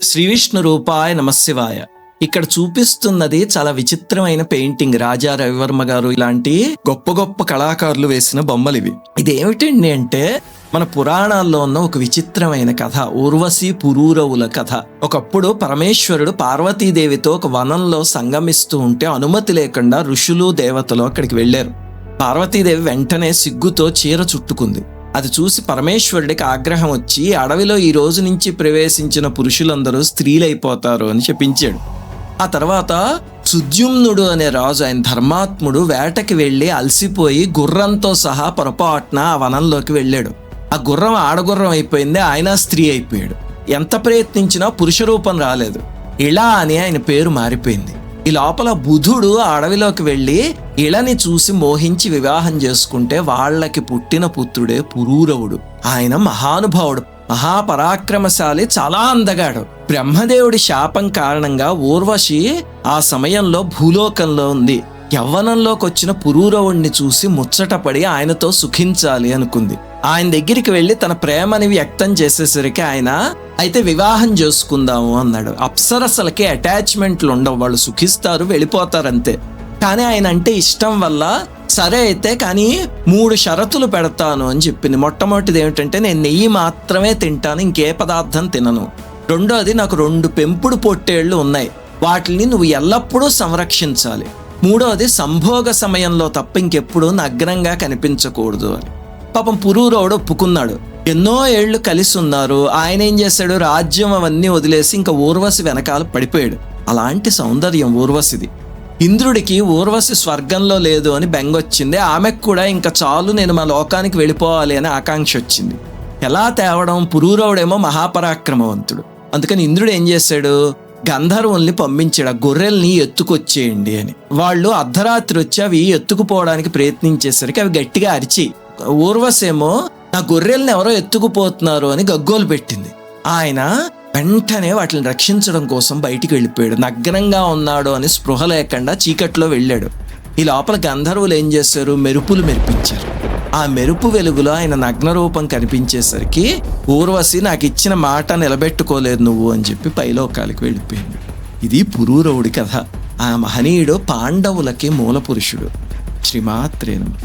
శ్రీ విష్ణు రూపాయ నమశివాయ ఇక్కడ చూపిస్తున్నది చాలా విచిత్రమైన పెయింటింగ్. రాజా రవివర్మ గారు ఇలాంటి గొప్ప గొప్ప కళాకారులు వేసిన బొమ్మలు ఇవి. ఇది ఏమిటండి అంటే మన పురాణాల్లో ఉన్న ఒక విచిత్రమైన కథ ఊర్వశి పురూరవుల కథ. ఒకప్పుడు పరమేశ్వరుడు పార్వతీదేవితో ఒక వనంలో సంగమిస్తూ ఉంటే అనుమతి లేకుండా ఋషులు దేవతలు అక్కడికి వెళ్ళారు. పార్వతీదేవి వెంటనే సిగ్గుతో చీర చుట్టుకుంది. అది చూసి పరమేశ్వరుడికి ఆగ్రహం వచ్చి అడవిలో ఈ రోజు నుంచి ప్రవేశించిన పురుషులందరూ స్త్రీలైపోతారు అని చెప్పించాడు. ఆ తర్వాత సుద్యుమ్నుడు అనే రాజు ఆయన ధర్మాత్ముడు వేటకి వెళ్ళి అలసిపోయి గుర్రంతో సహా పొరపాటున ఆ వనంలోకి వెళ్ళాడు. ఆ గుర్రం ఆడగుర్రం అయిపోయింది ఆయన స్త్రీ అయిపోయాడు. ఎంత ప్రయత్నించినా పురుష రూపం రాలేదు. ఇలా అని ఆయన పేరు మారిపోయింది. ఈ లోపల బుధుడు అడవిలోకి వెళ్ళి ఇళని చూసి మోహించి వివాహం చేసుకుంటే వాళ్ళకి పుట్టిన పుత్రుడే పురూరవుడు. ఆయన మహానుభావుడు మహాపరాక్రమశాలి చాలా అందగాడు. బ్రహ్మదేవుడి శాపం కారణంగా ఊర్వశి ఆ సమయంలో భూలోకంలో ఉంది. యవ్వనంలోకి వచ్చిన పురూరవుణ్ణి చూసి ముచ్చటపడి ఆయనతో సుఖించాలి అనుకుంది. ఆయన దగ్గరికి వెళ్ళి తన ప్రేమని వ్యక్తం చేసేసరికి ఆయన అయితే వివాహం చేసుకుందాము అన్నాడు. అప్సరసలకి అటాచ్మెంట్లు ఉండవు. వాళ్ళు సుఖిస్తారు వెళ్ళిపోతారు అంతే కానీ ఆయన అంటే ఇష్టం వల్ల సరే అయితే కానీ మూడు షరతులు పెడతాను అని చెప్పింది. మొట్టమొదటిది ఏమిటంటే నేను నెయ్యి మాత్రమే తింటాను ఇంకే పదార్థం తినను. రెండోది నాకు రెండు పెంపుడు పొట్టేళ్ళు ఉన్నాయి. వాటిని నువ్వు ఎల్లప్పుడూ సంరక్షించాలి. మూడోది సంభోగ సమయంలో తప్ప ఇంకెప్పుడు నగ్నంగా కనిపించకూడదు అని. పాపం పురూరవుడు ఒప్పుకున్నాడు. ఎన్నో ఏళ్ళు కలిసి ఉన్నారు. ఆయన ఏం చేశాడు? రాజ్యం అవన్నీ వదిలేసి ఇంకా ఊర్వశి వెనకాల పడిపోయాడు. అలాంటి సౌందర్యం ఊర్వశిది. ఇంద్రుడికి ఊర్వశి స్వర్గంలో లేదు అని బెంగొచ్చింది. ఆమెకు కూడా ఇంకా చాలు నేను మా లోకానికి వెళ్ళిపోవాలి అని ఆకాంక్ష వచ్చింది. ఎలా తేవడం? పురూరవుడేమో మహాపరాక్రమవంతుడు. అందుకని ఇంద్రుడు ఏం చేశాడు? గంధర్వుల్ని పంపించాడు. ఆ గొర్రెల్ని ఎత్తుకొచ్చేయండి అని. వాళ్ళు అర్ధరాత్రి వచ్చి అవి ఎత్తుకుపోవడానికి ప్రయత్నించేసరికి అవి గట్టిగా అరిచి ఊర్వశేమో నా గొర్రెల్ని ఎవరో ఎత్తుకుపోతున్నారు అని గగ్గోలు పెట్టింది. ఆయన వెంటనే వాటిని రక్షించడం కోసం బయటికి వెళ్ళిపోయాడు. నగ్నంగా ఉన్నాడు అని స్పృహ లేకుండా చీకట్లో వెళ్ళాడు. ఈ లోపల గంధర్వులు ఏం చేశారు? మెరుపులు మెరిపించారు. ఆ మెరుపు వెలుగులో ఆయన నగ్న రూపం కనిపించేసరికి ఊర్వశి నాకు ఇచ్చిన మాట నిలబెట్టుకోలేదు నువ్వు అని చెప్పి పైలోకాలకి వెళ్ళిపోయింది ఇది పురూరవుడి కథ. ఆ మహనీయుడు పాండవులకి మూల పురుషుడు శ్రీమాత్రేనం